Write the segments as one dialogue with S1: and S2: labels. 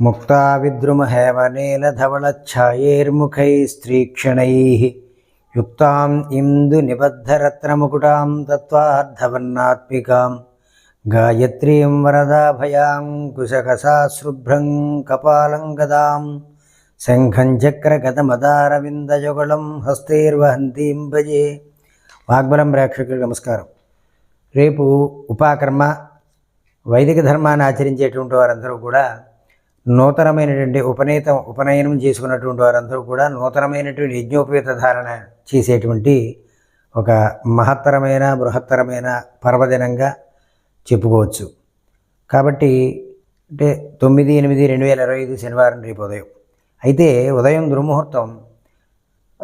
S1: ముక్తా విద్రుమహేమనేలధవళఛాయేర్ముఖైస్త్రీక్షణైः యుక్తాం ఇందు నిబద్ధరత్నముకుటాం తత్వార్థవన్నాత్మికాం గాయత్రీం వరదాభయాం కుశకసాశుభ్రం కపాలం గదాం శంఖం చక్రగతమదారవిందయుగళం హస్తైర్వహంతీం భజే వాగ్బలం ప్రేక్షకులకు నమస్కారం రేపు ఉపాకర్మ వైదిక ధర్మాన్ని ఆచరించేటువంటి వారందరూ కూడా నూతనమైనటువంటి ఉపనీతం ఉపనయనం చేసుకున్నటువంటి వారందరూ కూడా నూతనమైనటువంటి యజ్ఞోపేత ధారణ చేసేటువంటి ఒక మహత్తరమైన బృహత్తరమైన పర్వదినంగా చెప్పుకోవచ్చు. కాబట్టి అంటే తొమ్మిది ఎనిమిది రెండు వేల ఇరవై ఐదు శనివారం రేపు ఉదయం. అయితే ఉదయం దుర్ముహూర్తం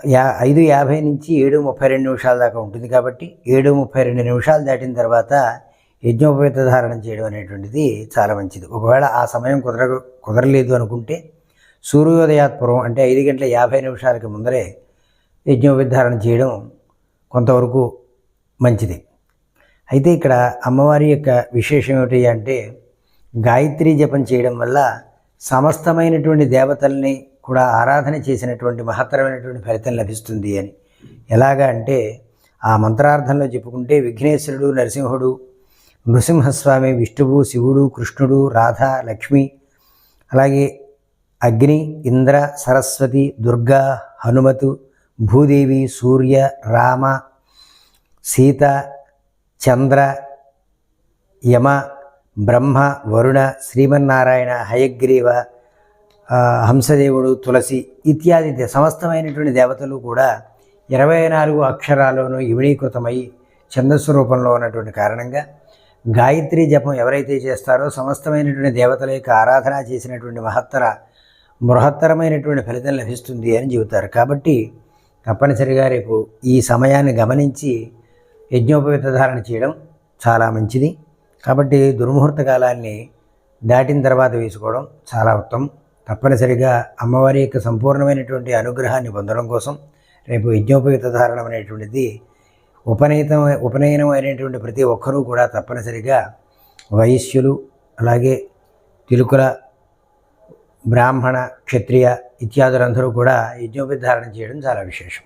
S1: యా ఐదు యాభై నుంచి ఏడు ముప్పై రెండు నిమిషాల దాకా ఉంటుంది కాబట్టి ఏడు ముప్పై రెండు నిమిషాలు దాటిన తర్వాత యజ్ఞోపేత ధారణం చేయడం అనేటువంటిది చాలా మంచిది. ఒకవేళ ఆ సమయం కుదర కుదరలేదు అనుకుంటే సూర్యోదయాత్పూర్వం అంటే ఐదు గంటల యాభై నిమిషాలకి ముందరే యజ్ఞోపేత ధారణ చేయడం కొంతవరకు మంచిది. అయితే ఇక్కడ అమ్మవారి యొక్క విశేషం ఏమిటి అంటే గాయత్రి జపం చేయడం వల్ల సమస్తమైనటువంటి దేవతల్ని కూడా ఆరాధన చేసినటువంటి మహత్తరమైనటువంటి ఫలితం లభిస్తుంది అని. ఎలాగా అంటే ఆ మంత్రార్థంలో చెప్పుకుంటే విఘ్నేశ్వరుడు నరసింహుడు నృసింహస్వామి విష్ణువు శివుడు కృష్ణుడు రాధ లక్ష్మి అలాగే అగ్ని ఇంద్ర సరస్వతి దుర్గా హనుమతు భూదేవి సూర్య రామ సీత చంద్ర యమ బ్రహ్మ వరుణ శ్రీమన్నారాయణ హయగ్రీవ హంసదేవుడు తులసి ఇత్యాది సమస్తమైనటువంటి దేవతలు కూడా ఇరవై నాలుగు అక్షరాల్లోనూ ఇవిడీకృతమై ఛందస్సు రూపంలో ఉన్నటువంటి కారణంగా గాయత్రి జపం ఎవరైతే చేస్తారో సమస్తమైనటువంటి దేవతల యొక్క ఆరాధన చేసినటువంటి మహత్తర బృహత్తరమైనటువంటి ఫలితం లభిస్తుంది అని చెబుతారు. కాబట్టి తప్పనిసరిగా రేపు ఈ సమయాన్ని గమనించి యజ్ఞోపవిత ధారణ చేయడం చాలా మంచిది. కాబట్టి దుర్ముహూర్త కాలాన్ని దాటిన తర్వాత వేసుకోవడం చాలా ఉత్తమం. తప్పనిసరిగా అమ్మవారి యొక్క సంపూర్ణమైనటువంటి అనుగ్రహాన్ని పొందడం కోసం రేపు యజ్ఞోపయుత ధారణం అనేటువంటిది ఉపనయనం ఉపనయనం అయినటువంటి ప్రతి ఒక్కరూ కూడా తప్పనిసరిగా వైశ్యులు అలాగే తిలుకుల బ్రాహ్మణ క్షత్రియ ఇత్యాదులందరూ కూడా యజ్ఞోపధారణ చేయడం చాలా విశేషం.